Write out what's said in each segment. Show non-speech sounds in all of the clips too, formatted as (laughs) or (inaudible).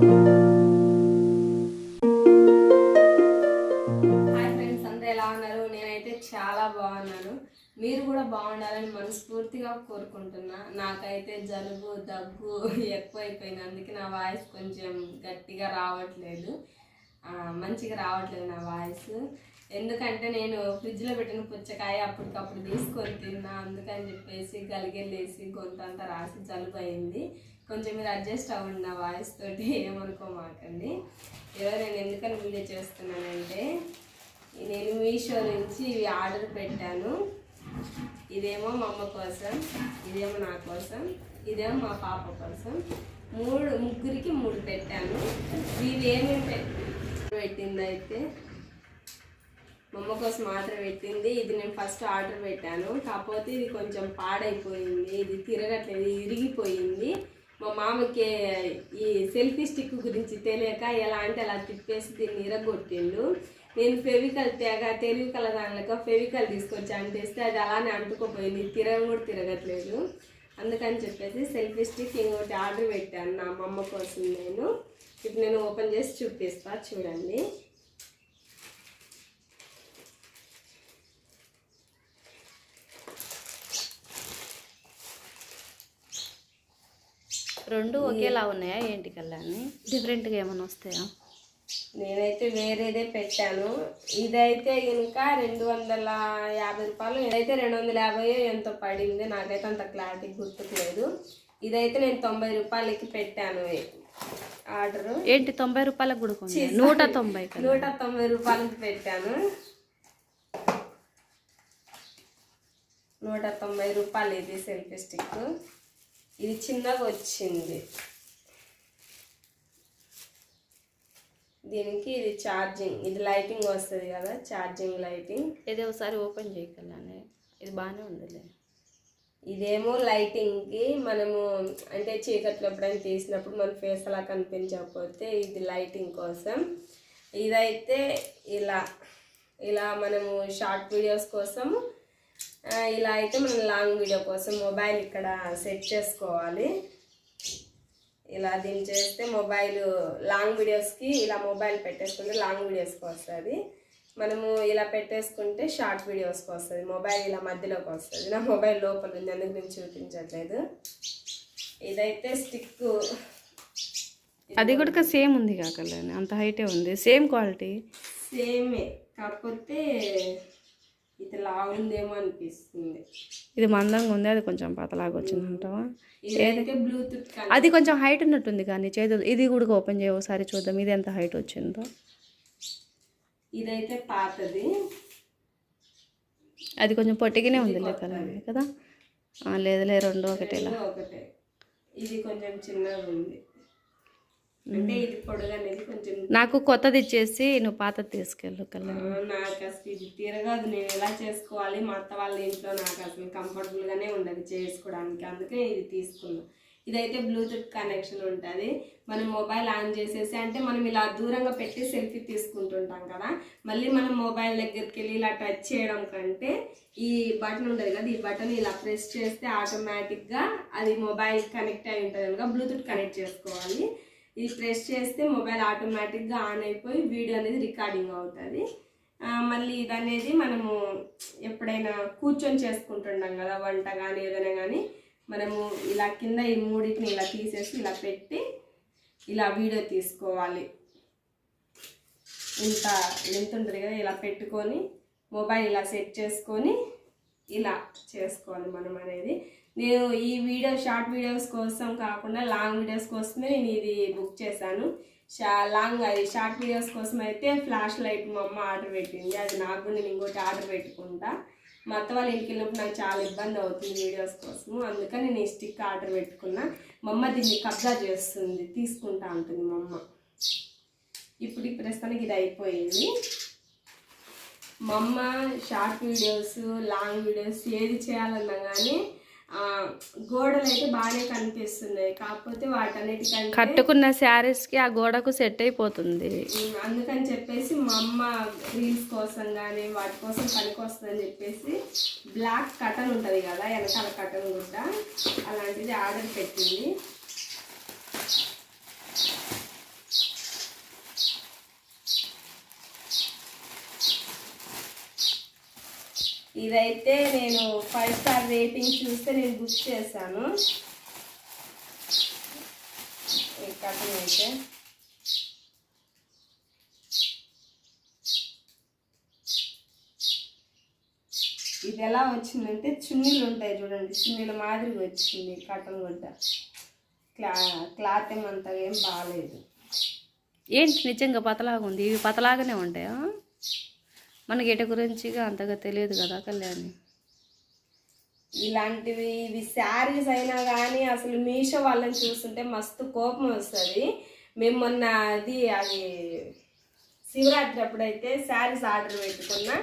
Hi friends అందరూ ఎలా ఉన్నారు? నేనైతే చాలా బాగున్నాను. మీరు కూడా బాగుండాలని మనస్ఫూర్తిగా కోరుకుంటున్నా. నాకైతే జలుబు దగ్గు ఎక్కువైపోయింది అందుకే నా వాయిస్ కొంచెం గట్టిగా రావట్లేదు. మంచిగా రావట్లేదు నా వాయిస్. ఎందుకంటే నేను ఫ్రిడ్జ్లో పెట్టిన పుచ్చకాయ అప్పటికప్పుడు తీసుకొని తిన్నా అందుకని చెప్పేసి గలిగెళ్ళేసి గొంతంతా రాసి జలుబు కొంచెం మీరు అడ్జస్ట్ అవ్వండి నా వాయిస్ తోటి ఏమనుకోమాకండి. ఈరోజు నేను ఎందుకని వీడియో చేస్తున్నానంటే నేను మీషో నుంచి ఇవి ఆర్డర్ పెట్టాను. ఇదేమో మా అమ్మ కోసం ఇదేమో నా కోసం ఇదేమో మా పాప కోసం. మూడు ముగ్గురికి మూడు పెట్టాను. ఇవి ఏమేమి మమ్మ మా అమ్మ కోసం ఆర్డర్ పెట్టింది. ఇది నేను ఫస్ట్ ఆర్డర్ పెట్టాను. కాకపోతే ఇది కొంచెం పాడైపోయింది. ఇది తిరగట్లేదు ఇరిగిపోయింది. మా మామకి ఈ సెల్ఫీ స్టిక్ గురించి తెలియక ఎలా అంటే అలా తిప్పేసి దీన్ని ఇరగొట్టిండు. నేను ఫెవికల్ తేగ తెలివి కల దానిలో ఫెవికల్ తీసుకొచ్చి అంటేస్తే అది అలానే అంటుకోపోయింది. తిరగ కూడా తిరగట్లేదు. అందుకని చెప్పేసి సెల్ఫీ స్టిక్ ఇంకోటి ఆర్డర్ పెట్టాను నా మా అమ్మ కోసం నేను. ఇప్పుడు నేను ఓపెన్ చేసి చూపిస్తా. చూడండి. రెండు ఒకేలా ఉన్నాయా? ఏంటి కళ్యాణి? డిఫరెంట్గా ఏమైనా వస్తాయా? నేనైతే వేరేదే పెట్టాను. ఇదైతే ఇంకా రెండు వందల యాభై రూపాయలు. ఇదైతే రెండు వందల యాభై ఎంతో పడింది. నాకైతే అంత క్లారిటీ గుర్తుకులేదు ఇదైతే నేను తొంభై రూపాయలకి పెట్టాను. ఆర్డర్? ఏంటి తొంభై రూపాయలకు కూడా నూట తొంభై కదా? నూట తొంభై రూపాయలకి పెట్టాను. నూట తొంభై రూపాయలు ఇది సెల్ఫీ స్టిక్. ఇది చిన్నగా వచ్చింది. దీనికి ఇది ఛార్జింగ్ ఇది లైటింగ్ వస్తుంది కదా ఛార్జింగ్ లైటింగ్ ఇది ఒకసారి ఓపెన్ చేయి కళ్యాణి ఇది బాగానే ఉందిలే. ఇదేమో లైటింగ్కి మనము అంటే చీకట్లో ఎప్పుడైనా తీసినప్పుడు మన ఫేస్ అలా కనిపించకపోతే ఇది లైటింగ్ కోసం. ఇదైతే ఇలా ఇలా మనము షార్ట్ వీడియోస్ కోసం ఆ, ఇలా అయితే మనం లాంగ్ వీడియో కోసం మొబైల్ ఇక్కడ సెట్ చేసుకోవాలి. ఇలా దీన్ని చేస్తే మొబైల్ లాంగ్ వీడియోస్కి ఇలా మొబైల్ పెట్టేసుకుంటే లాంగ్ వీడియోస్కి వస్తుంది. మనము ఇలా పెట్టేసుకుంటే షార్ట్ వీడియోస్కి వస్తుంది. మొబైల్ ఇలా మధ్యలోకి వస్తుంది. నా మొబైల్ లోపల ఉంది అందుకు నేను చూపించట్లేదు. ఇదైతే స్టిక్ అది కూడా సేమ్ ఉంది కా కళ్యాణి అంత హైటే ఉంది. Same quality. సేమే కాకపోతే ఇది లాగుందేమో అనిపిస్తుంది. ఇది మందంగా ఉంది అది కొంచెం పతలాగా వచ్చింది అంటావా బ్లూటూత్ అది కొంచెం హైట్ ఉన్నట్టుంది కానీ చేతి ఇది కూడా ఓపెన్ చేయ ఒకసారి చూద్దాం ఇది ఎంత హైట్ వచ్చిందో. ఇదైతే పాతది. అది కొంచెం పొట్టిగానే ఉంది కదా ఆ, లేదులే రెండు ఒకటేలా. రెండు ఒకటే. ఇది కొంచెం చిన్నగా ఉంది. అంటే ఇది పొడుగు అనేది కొంచెం నాకు కొత్తది ఇచ్చేసి నువ్వు పాతది తీసుకెళ్ళు ఆ, నాకు అసలు ఇది తిరగదు. నేను ఎలా చేసుకోవాలి? మా అత్త వాళ్ళ ఇంట్లో నాకు అసలు comfortable గానే ఉండదు చేసుకోవడానికి. అందుకే ఇది తీసుకున్నా. ఇదైతే బ్లూటూత్ కనెక్షన్ ఉంటుంది. మనం మొబైల్ ఆన్ చేసేసి అంటే మనం ఇలా దూరంగా పెట్టి సెల్ఫీ తీసుకుంటుంటాం కదా. మళ్ళీ మనం మొబైల్ దగ్గరికి వెళ్ళి ఇలా టచ్ చేయడం కంటే ఈ బటన్ ఉంటుంది కదా ఈ బటన్ ఇలా ప్రెస్ చేస్తే ఆటోమేటిక్గా అది మొబైల్ కనెక్ట్ అయి ఉంటుంది కనుక బ్లూటూత్ కనెక్ట్ చేసుకోవాలి. ఇది ప్రెస్ చేస్తే మొబైల్ ఆటోమేటిక్గా ఆన్ అయిపోయి వీడియో అనేది రికార్డింగ్ అవుతుంది. మళ్ళీ ఇది అనేది మనము ఎప్పుడైనా కూర్చొని చేసుకుంటున్నాం కదా వంట కానీ ఏదైనా కానీ మనము ఇలా కింద ఈ మూడింటిని ఇలా తీసేసి ఇలా పెట్టి ఇలా వీడియో తీసుకోవాలి. ఇంత లెంత్ ఉంటుంది కదా ఇలా పెట్టుకొని మొబైల్ ఇలా సెట్ చేసుకొని ఇలా చేసుకోవాలి మనం అనేది. నేను ఈ వీడియో షార్ట్ వీడియోస్ కోసం కాకుండా లాంగ్ వీడియోస్ కోసమే నేను ఇది బుక్ చేశాను. షా లాంగ్ అది షార్ట్ వీడియోస్ కోసం అయితే ఫ్లాష్ లైట్ మా అమ్మ ఆర్డర్ పెట్టింది. అది నాకు నేను ఇంకోటి ఆర్డర్ పెట్టుకుంటా. మా అత్త వాళ్ళ ఇంటికి వెళ్ళినప్పుడు నాకు చాలా ఇబ్బంది అవుతుంది వీడియోస్ కోసం అందుకని నేను ఈ స్టిక్ ఆర్డర్ పెట్టుకున్నా. మా అమ్మ దీన్ని కబ్జా చేస్తుంది తీసుకుంటా ఉంటుంది మా అమ్మ. ఇప్పుడు ప్రస్తుతానికి ఇది అయిపోయింది. మా అమ్మ షార్ట్ వీడియోస్ లాంగ్ వీడియోస్ ఏది చేయాలన్నా కానీ గోడలు అయితే బాగానే కనిపిస్తున్నాయి. కాకపోతే వాటన్నిటికంటే కట్టుకున్న శారీస్కి ఆ గోడకు సెట్ అయిపోతుంది. అందుకని చెప్పేసి మా అమ్మ రీల్స్ కోసం కానీ వాటి కోసం పనికి వస్తుందని చెప్పేసి బ్లాక్ కటన్ ఉంటుంది కదా వెనకాల కటన్ గుడ్డ అలాంటిది ఆర్డర్ పెట్టింది. ఇదైతే నేను ఫైవ్ స్టార్ రేటింగ్ చూస్తే నేను బుక్ చేశాను. కటింగ్ అయితే. ఇది ఎలా వచ్చిందంటే చున్నీలు ఉంటాయి చూడండి చున్నీల మాదిరిగా వచ్చింది కటన్ గుడ్డ. క్లా క్లాత్ ఏమంతా ఏం బాగాలేదు ఏంటి నిజంగా పతలాగా ఉంది? ఇవి పతలాగానే ఉంటాయా? మనకి ఎట గురించిగా అంతగా తెలియదు కదా కళ్యాణి? ఇలాంటివి ఇవి శారీస్ అయినా కానీ అసలు మీషో వాళ్ళని చూస్తుంటే మస్తు కోపం వస్తుంది. మేము మొన్న అది అది శివరాత్రి అప్పుడైతే శారీస్ ఆర్డర్ పెట్టుకున్నా.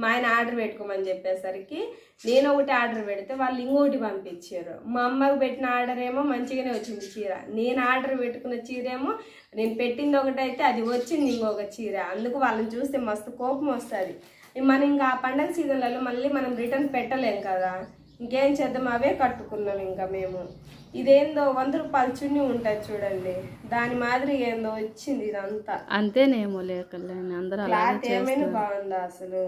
మా ఆయన ఆర్డర్ పెట్టుకోమని చెప్పేసరికి నేను ఒకటి ఆర్డర్ పెడితే వాళ్ళు ఇంకొకటి పంపించారు. మా అమ్మకి పెట్టిన ఆర్డర్ ఏమో మంచిగానే వచ్చింది చీర. నేను ఆర్డర్ పెట్టుకున్న చీర ఏమో నేను పెట్టింది ఒకటైతే అది వచ్చింది ఇంకొక చీర. అందుకు వాళ్ళని చూస్తే మస్తు కోపం వస్తుంది. మనం ఇంకా ఆ పండగ సీజన్లలో మళ్ళీ మనం రిటర్న్ పెట్టలేం కదా. ఇంకేం చేద్దాం? అవే కట్టుకున్నాం ఇంకా మేము. ఇదేందో వంద రూపాయల చున్నీ ఉంటుంది చూడండి. దాని మాదిరి ఏందో వచ్చింది ఇదంతా. అంతేనేమో లే కళ్యాణి అందరూ క్లాత్ ఏమైనా బాగుందా అసలు?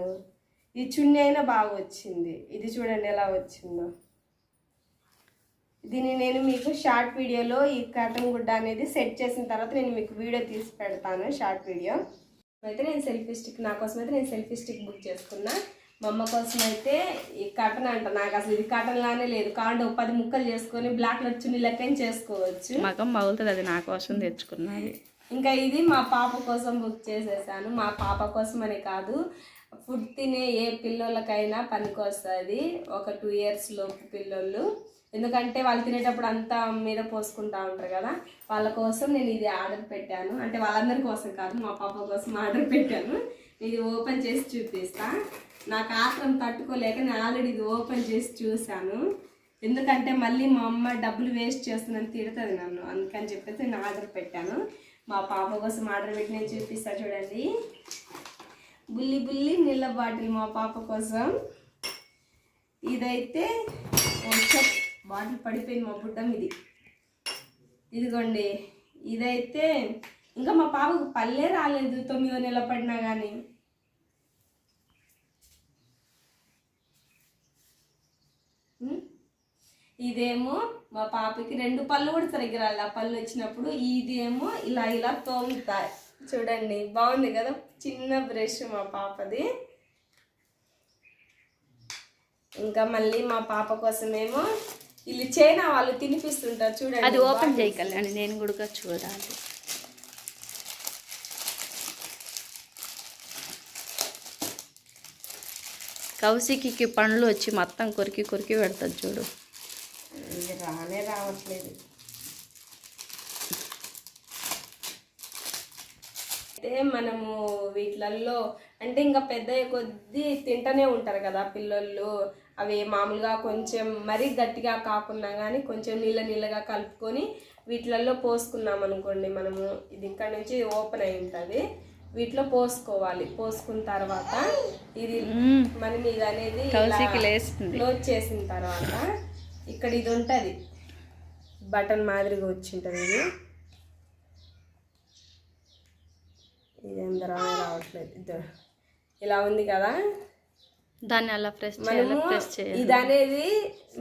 ఈ చున్నీ అయినా బాగా వచ్చింది. ఇది చూడండి ఎలా వచ్చిందో. దీన్ని నేను మీకు షార్ట్ వీడియోలో ఈ కటన్ గుడ్డ అనేది సెట్ చేసిన తర్వాత నేను మీకు వీడియో తీసి పెడతాను షార్ట్ వీడియో. అయితే నేను సెల్ఫీ స్టిక్ నా కోసం అయితే నేను సెల్ఫీ స్టిక్ బుక్ చేసుకున్నా. మా అమ్మ కోసం అయితే ఈ కటన్ అంట నాకు అసలు ఇది కటన్ లానే లేదు. కాండి ఒక పది ముక్కలు చేసుకొని బ్లాక్ కలర్ చున్నీ లెక్కని చేసుకోవచ్చు. మగం మగులుతుంది అది నా కోసం తెచ్చుకున్నది. ఇంకా ఇది మా పాప కోసం బుక్ చేసేసాను. మా పాప కోసం అని కాదు. ఫుడ్ తినే ఏ పిల్లలకైనా పనికొస్తుంది. ఒక టూ ఇయర్స్ లోపు పిల్లలు ఎందుకంటే వాళ్ళు తినేటప్పుడు అంతా మీద పోసుకుంటా ఉంటారు కదా. వాళ్ళ కోసం నేను ఇది ఆర్డర్ పెట్టాను. అంటే వాళ్ళందరి కోసం కాదు మా పాప కోసం ఆర్డర్ పెట్టాను. ఇది ఓపెన్ చేసి చూపిస్తా. నాకు ఆత్రం తట్టుకోలేక నేను ఆల్రెడీ ఇది ఓపెన్ చేసి చూశాను. ఎందుకంటే మళ్ళీ మా అమ్మ డబ్బులు వేస్ట్ చేస్తుందని తిడుతుంది నన్ను. అందుకని చెప్పేసి నేను ఆర్డర్ పెట్టాను. మా పాప కోసం ఆర్డర్ పెట్టి నేను చూపిస్తా చూడండి. బుల్లి బుల్లి నీళ్ళ బాటిల్ మా పాప కోసం. ఇదైతే బాటిల్ పడిపోయింది మా బుడ్డం ఇది ఇదిగోండి. ఇదైతే ఇంకా మా పాపకు పల్లె రాలేదు తొమ్మిదో నెల పడినా కానీ ఇదేమో మా పాపకి రెండు పళ్ళు కూడా సరిగ్గా ఆ పళ్ళు వచ్చినప్పుడు ఇదేమో ఇలా ఇలా తోముతాయి. చూడండి బాగుంది కదా? చిన్న బ్రష్ మా పాపది. ఇంకా మళ్ళీ మా పాప కోసమేమో వీళ్ళు చైనా వాళ్ళు తినిపిస్తుంటారు చూడండి. అది ఓపెన్ చేయి కళ్యాణి నేను కూడా చూడాలి. కౌశికి పండ్లు వచ్చి మొత్తం కొరికి కొరికి పెడతాడు చూడు. ఇది రానే రావట్లేదు. అయితే మనము వీటిలల్లో అంటే ఇంకా పెద్ద కొద్దీ తింటూనే ఉంటారు కదా పిల్లలు. అవి మామూలుగా కొంచెం మరీ గట్టిగా కాకుండా కానీ కొంచెం నీళ్ళ నీళ్ళగా కలుపుకొని వీటిలల్లో పోసుకున్నాం అనుకోండి మనము. ఇది ఇక్కడ నుంచి ఓపెన్ అయి ఉంటుంది. వీటిలో పోసుకోవాలి. పోసుకున్న తర్వాత ఇది మనం ఇది అనేది క్లోజ్ చేసిన తర్వాత ఇక్కడ ఇది ఉంటుంది. బటన్ మాదిరిగా వచ్చి ఉంటుంది ఇది. ఇది అందరూ రావట్లేదు. ఇది ఇలా ఉంది కదా? దాన్ని అలా ప్రెస్ మనము ఇది అనేది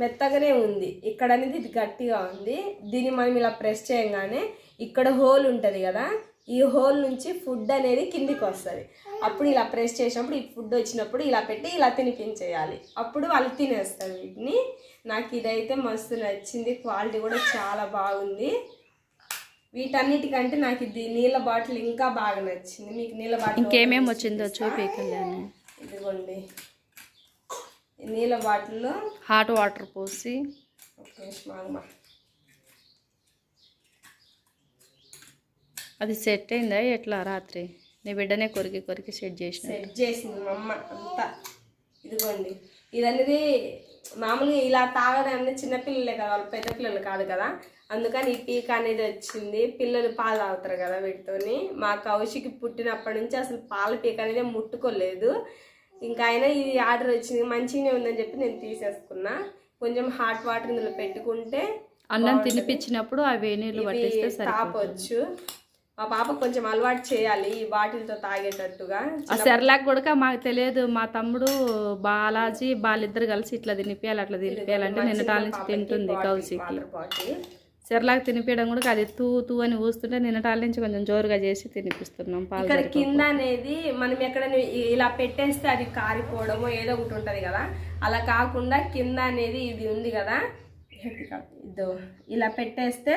మెత్తగానే ఉంది. ఇక్కడ అనేది ఇది గట్టిగా ఉంది. దీన్ని మనం ఇలా ప్రెస్ చేయగానే ఇక్కడ హోల్ ఉంటుంది కదా? ఈ హోల్ నుంచి ఫుడ్ అనేది కిందికి వస్తుంది. అప్పుడు ఇలా ప్రెస్ చేసినప్పుడు ఈ ఫుడ్ వచ్చినప్పుడు ఇలా పెట్టి ఇలా తినిపించేయాలి. అప్పుడు వాళ్ళు తినేస్తారు వీటిని. నాకు ఇదైతే మస్తు నచ్చింది. క్వాలిటీ కూడా చాలా బాగుంది. వీటన్నిటికంటే నాకు ఇది నీళ్ళ బాటిల్ ఇంకా బాగా నచ్చింది. మీకు నీళ్ళ బాటిల్ ఇంకేమేమి వచ్చిందో చూపి ఇదిగోండి. నీళ్ళ బాటిల్లో హాట్ వాటర్ పోసి అది సెట్ అయిందా? ఎట్లా రాత్రి? నీ బిడ్డనే కొరికి కొరికి సెట్ చేసిన? సెట్ చేసింది మా అమ్మ అంతా. ఇదిగోండి. ఇదనేది మామూలుగా ఇలా తాగడానికి చిన్నపిల్లలే కదా వాళ్ళు పెద్ద పిల్లలు కాదు కదా. అందుకని ఈ పీక అనేది వచ్చింది. పిల్లలు పాలు తాగుతారు కదా వీటితోని. మా కౌశికి పుట్టినప్పటి నుంచి అసలు పాల పీక అనేది ముట్టుకోలేదు. ఇంకా అయినా ఇది ఆర్డర్ వచ్చింది. మంచిగానే ఉందని చెప్పి నేను తీసేసుకున్నా. కొంచెం హాట్ వాటర్ ఇందులో పెట్టుకుంటే అన్నం తినిపించినప్పుడు ఆ పట్టిస్తే ఇవి తాపొచ్చు. మా పాప కొంచెం అలవాటు చేయాలి ఈ బాటిల్తో తాగేటట్టుగా. ఆ సెర్లాక్ కూడా మాకు తెలియదు. మా తమ్ముడు బాలాజీ వాళ్ళిద్దరు కలిసి ఇట్లా తినిపించాలి అట్లా తినిపించాలంటే నిన్నటాల నుంచి తింటుంది కౌశికి. బాటిల్. సెర్లాక్ తినిపించడం కూడా అది తూ తూ అని ఊస్తుంటే నిన్నటాల నుంచి కొంచెం జోరుగా చేసి తినిపిస్తున్నాం పాలు ఇక్కడ కింద అనేది మనం ఎక్కడ ఇలా పెట్టేస్తే అది కారిపోవడమో ఏదో ఒకటి ఉంటది కదా. అలా కాకుండా కింద అనేది ఇది ఉంది కదా. ఇదో ఇలా పెట్టేస్తే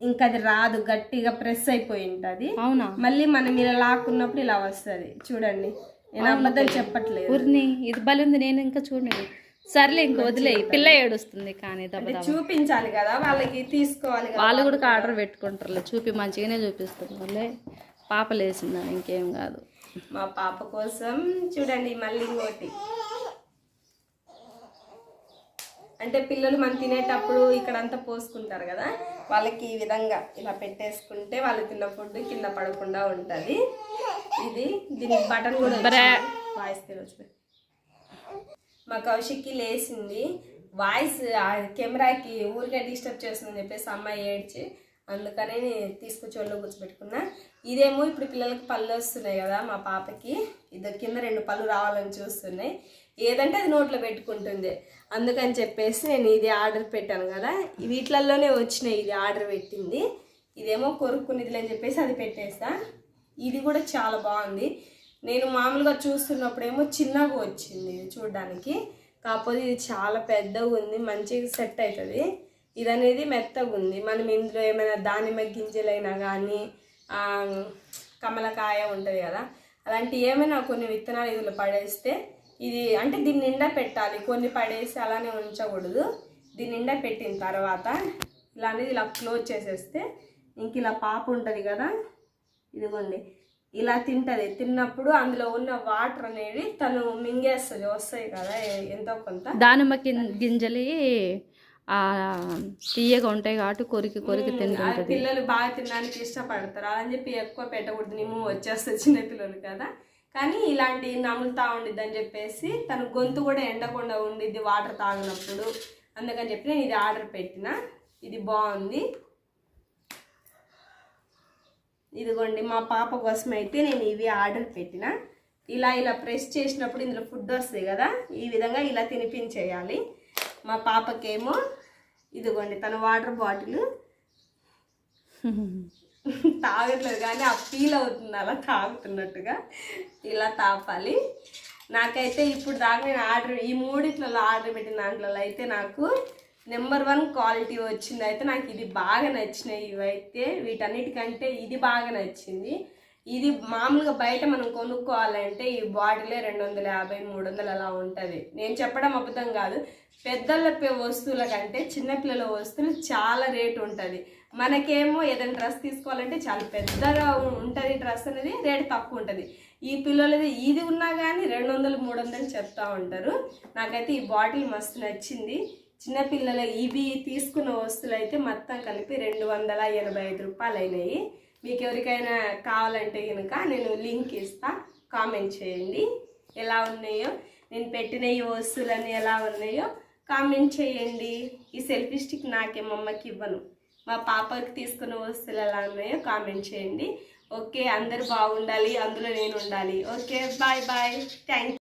ఇంకా అది రాదు గట్టిగా ప్రెస్ అయిపోయి ఉంటుంది అవునా? మళ్ళీ మనం ఇలా లాక్కున్నప్పుడు ఇలా వస్తుంది. చూడండి. నేను అబద్ధం చెప్పట్లేదు. ఇది బలింది నేను ఇంకా చూడండి సర్లే ఇంక వదిలేయి. పిల్ల ఏడుస్తుంది కానీ చూపించాలి కదా వాళ్ళకి తీసుకోవాలి వాళ్ళు కూడా ఆర్డర్ పెట్టుకుంటారు చూపి మంచిగానే చూపిస్తున్నారు పాప లేచిందని ఇంకేం కాదు. మా పాప కోసం చూడండి మళ్ళీ ఇంకోటి. అంటే పిల్లలు మనం తినేటప్పుడు ఇక్కడంతా పోసుకుంటారు కదా వాళ్ళకి ఈ విధంగా ఇలా పెట్టేసుకుంటే వాళ్ళు తిన్న ఫుడ్ కింద పడకుండా ఉంటుంది. ఇది దీనికి బటన్ కూడా వాయిస్ వచ్చింది. మా కౌశిక్కి లేచింది. వాయిస్ ఆ కెమెరాకి ఊరికే డిస్టర్బ్ చేస్తుందని చెప్పేసి అమ్మాయి ఏడ్చి అందుకనే నేను తీసుకొచ్చి ఒళ్ళో కూర్చోబెట్టుకున్నా. ఇదేమో ఇప్పుడు పిల్లలకి పళ్ళు వస్తున్నాయి కదా మా పాపకి. ఇద్దరు కింద రెండు పళ్ళు రావాలని చూస్తున్నాయి. ఏదంటే అది నోట్లో పెట్టుకుంటుంది. అందుకని చెప్పేసి నేను ఇది ఆర్డర్ పెట్టాను కదా. వీటిలలోనే వచ్చినాయి ఇది ఆర్డర్ పెట్టింది. ఇదేమో కొరుక్కునేదిలే అని చెప్పేసి అది పెట్టేస్తా ఇది కూడా చాలా బాగుంది. నేను మామూలుగా చూస్తున్నప్పుడేమో చిన్నగా వచ్చింది చూడడానికి. కాకపోతే ఇది చాలా పెద్దగా ఉంది మంచిగా సెట్ అవుతుంది. ఇది అనేది మెత్తగా ఉంది. మనం ఇందులో ఏమైనా దానిమ్మ గింజలైనా కానీ కమలకాయ ఉంటుంది కదా అలాంటి ఏమైనా కొన్ని విత్తనాలు ఇందులో పడేస్తే ఇది అంటే దీని నిండా పెట్టాలి. కొన్ని పడేసి అలానే ఉంచకూడదు. దీని నిండా పెట్టిన తర్వాత ఇలా అనేది ఇలా క్లోజ్ చేసేస్తే ఇంక ఇలా పాప ఉంటుంది కదా. ఇదిగోండి. ఇలా తింటది. తిన్నప్పుడు అందులో ఉన్న వాటర్ అనేవి తను మింగేస్తుంది. వస్తాయి కదా ఎంతో కొంత. దానిమ్మ గింజలి తీయగా ఉంటాయి కాబట్టి కొరికి కొరికి తింటుంటుంది పిల్లలు బాగా తినడానికి ఇష్టపడతారు. అలా అని చెప్పి ఎక్కువ పెట్టకూడదు. నిమ్ము వచ్చేస్తుంది చిన్న పిల్లలు కదా. కానీ ఇలాంటి నములుతా ఉండిద్ది అని చెప్పేసి తన గొంతు కూడా ఎండకుండా ఉండిద్ది వాటర్ తాగినప్పుడు. అందుకని చెప్పి నేను ఇది ఆర్డర్ పెట్టిన. ఇది బాగుంది. ఇదిగోండి మా పాప కోసం అయితే నేను ఇవి ఆర్డర్ పెట్టిన. ఇలా ఇలా ప్రెస్ చేసినప్పుడు ఇందులో ఫుడ్ వస్తాయి కదా ఈ విధంగా ఇలా తినిపించేయాలి. మా పాపకేమో ఇదిగోండి తన వాటర్ బాటిల్. (laughs) తాగట్లేదు కానీ ఆ ఫీల్ అవుతుంది అలా తాగుతున్నట్టుగా ఇలా తాపాలి. నాకైతే ఇప్పుడు దాకా నేను ఆర్డర్ ఈ మూడిట్లలో ఆర్డర్ పెట్టిన దాంట్లో అయితే నాకు నెంబర్ వన్ క్వాలిటీ వచ్చింది అయితే నాకు ఇది బాగా నచ్చినాయి ఇవైతే. వీటన్నిటికంటే ఇది బాగా నచ్చింది. ఇది మామూలుగా బయట మనం కొనుక్కోవాలంటే ఈ బాటిలే రెండు వందల యాభై మూడు వందలు అలా ఉంటుంది. నేను చెప్పడం అబద్ధం కాదు. పెద్దల వస్తువుల కంటే చిన్నపిల్లల వస్తువులు చాలా రేటు ఉంటుంది. మనకేమో ఏదైనా డ్రెస్ తీసుకోవాలంటే చాలా పెద్దగా ఉంటుంది డ్రెస్ అనేది రేటు తక్కువ ఉంటుంది. ఈ పిల్లలది ఇది ఉన్నా కానీ రెండు వందలు మూడు వందలు చెప్తా ఉంటారు. నాకైతే ఈ బాటిల్ మస్తు నచ్చింది. చిన్నపిల్లల ఇవి తీసుకున్న వస్తువులు అయితే మొత్తం కలిపి రెండు వందల ఎనభై ఐదు రూపాయలు అయినాయి మీకు ఎవరికైనా కావాలంటే కనుక నేను లింక్ ఇస్తా కామెంట్ చేయండి. ఎలా ఉన్నాయో నేను పెట్టిన ఈ వస్తువులన్నీ ఎలా ఉన్నాయో కామెంట్ చేయండి. ఈ సెల్ఫీ స్టిక్ నాకే మా అమ్మకి ఇవ్వను. మా పాపకి తీసుకున్న వస్తువులు ఎలా ఉన్నాయో కామెంట్ చేయండి. ఓకే అందరు బాగుండాలి అందులో నేను ఉండాలి. Okay bye bye. థ్యాంక్